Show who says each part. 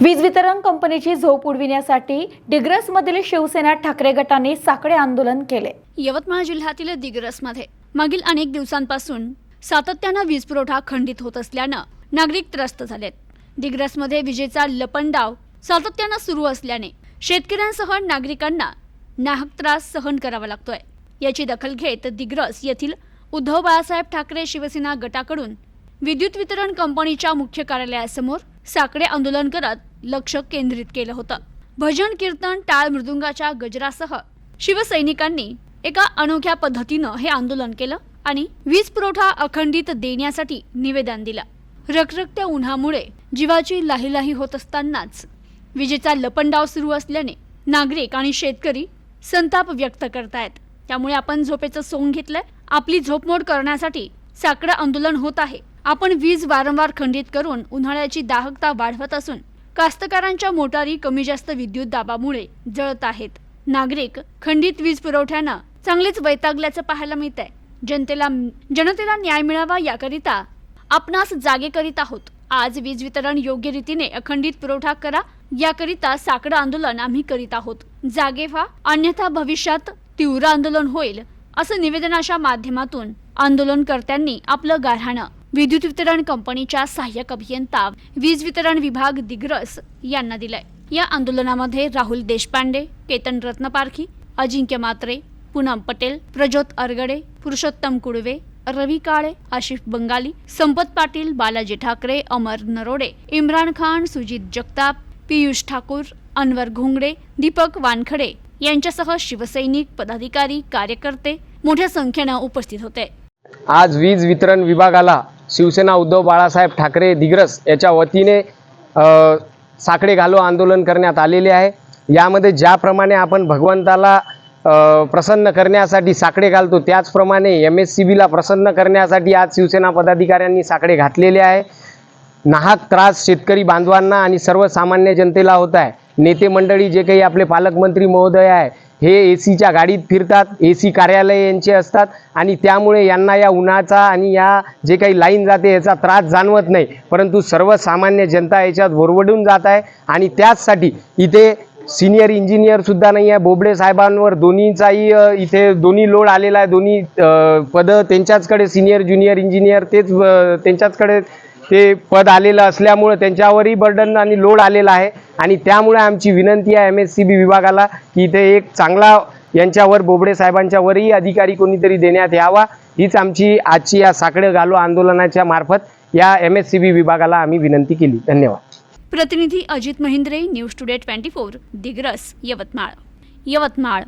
Speaker 1: वीज वितरण कंपनीची झोप उडविण्यासाठी डिग्रसमधील शिवसेना ठाकरे गटाने साकडे आंदोलन केले.
Speaker 2: यवतमाळ जिल्ह्यातील दिग्रसमध्ये मागील अनेक दिवसांपासून सातत्यानं वीज पुरवठा खंडित होत असल्यानं नागरिक त्रस्त झालेत. दिग्रसमध्ये विजेचा लपंडाव सातत्यानं सुरू असल्याने शेतकऱ्यांसह नागरिकांना नाहक त्रास सहन करावा लागतोय. याची दखल घेत दिग्रस येथील उद्धव बाळासाहेब ठाकरे शिवसेना गटाकडून विद्युत वितरण कंपनीच्या मुख्य कार्यालयासमोर साकडे आंदोलन करत लक्ष केंद्रित केलं होतं. भजन कीर्तन टाळ मृदुंगाच्या गजरासह शिवसैनिकांनी एका अनोख्या पद्धतीनं हे आंदोलन केलं आणि वीज पुरवठा अखंडित देण्यासाठी निवेदन दिलं. रखरखत्या उन्हामुळे जीवाची लाहीलाही होत असतानाच विजेचा लपंडाव सुरू असल्याने नागरिक आणि शेतकरी संताप व्यक्त करतायत. त्यामुळे आपण झोपेचं सोंग घेतलंय. आपली झोपमोड करण्यासाठी साकडं आंदोलन होत आहे. आपण वीज वारंवार खंडित करून उन्हाळ्याची दाहकता वाढवत असून कास्तकारांच्या मोटारी कमी जास्त विद्युत दाबामुळे जळत आहेत. नागरिक खंडित वीज पुरवठ्यानं चांगलेच वैतागल्याचं पाहायला मिळत आहे जनतेला जनतेला न्याय मिळावा याकरिता आपणास जागे करीत आहोत. आज वीज वितरण योग्य रीतीने अखंडित पुरवठा करा याकरिता साकडं आंदोलन आम्ही करीत आहोत. जागे व्हा अन्यथा भविष्यात तीव्र आंदोलन होईल असं निवेदनाच्या माध्यमातून आंदोलनकर्त्यांनी आपलं गाऱ्हाणं विद्युत वितरण कंपनीच्या सहाय्यक अभियंता वीज वितरण विभाग दिग्रस यांना दिलाय. या आंदोलनामध्ये राहुल देशपांडे केतन रत्नपारखी अजिंक्य मात्रे पूनम पटेल प्रज्योत अरगडे पुरुषोत्तम कुडवे रवी काळे आशिफ बंगाली संपत पाटील बालाजी ठाकरे अमर नरोडे इम्रान खान सुजित जगताप पियुष ठाकूर अनवर घोंगडे दीपक वानखडे यांच्यासह शिवसैनिक पदाधिकारी कार्यकर्ते मोठ्या संख्येनं उपस्थित होते.
Speaker 3: आज वीज वितरण विभागाला शिवसेना उद्धव बाळासाहेब ठाकरे दिग्रस याच्या वतीने साकडे घालो आंदोलन करण्यात आलेले आहे. यामध्ये ज्याप्रमाणे आपण भगवंताला प्रसन्न करण्यासाठी साकडे घालतो त्याचप्रमाणे एम एस सी बीला प्रसन्न करण्यासाठी आज शिवसेना पदाधिकाऱ्यांनी साकडे घातलेले आहे. नाहक त्रास शेतकरी बांधवांना आणि सर्वसामान्य जनतेला होत आहे. नेते मंडळी जे काही आपले पालकमंत्री महोदय आहे हे ए सीच्या गाडीत फिरतात ए सी कार्यालय यांचे असतात आणि त्यामुळे यांना या उन्हाचा आणि या जे काही लाईन जाते याचा त्रास जाणवत नाही. परंतु सर्वसामान्य जनता याच्यात बोरवडून जात आहे आणि त्याचसाठी इथे सिनियर इंजिनियरसुद्धा नाही आहे. बोबडे साहेबांवर दोन्हीचाही इथे दोन्ही लोड आलेला आहे. दोन्ही पदं त्यांच्याचकडे सिनियर ज्युनियर इंजिनियर तेच त्यांच्याचकडे ते पद आलेलं असल्यामुळं त्यांच्यावरही बर्डन आणि लोड आलेला आहे. आणि त्यामुळे आमची विनंती आहे एम एस सी बी विभागाला की इथे एक चांगला यांच्यावर बोबडे साहेबांच्यावरही अधिकारी कोणीतरी देण्यात यावा. हीच आमची आजची या साकडे घालो आंदोलनाच्या मार्फत या एम एस सी बी विभागाला आम्ही विनंती केली. धन्यवाद.
Speaker 2: प्रतिनिधी Ajit Mahindre news today twenty four Digras Yavatmal. Yavatmal.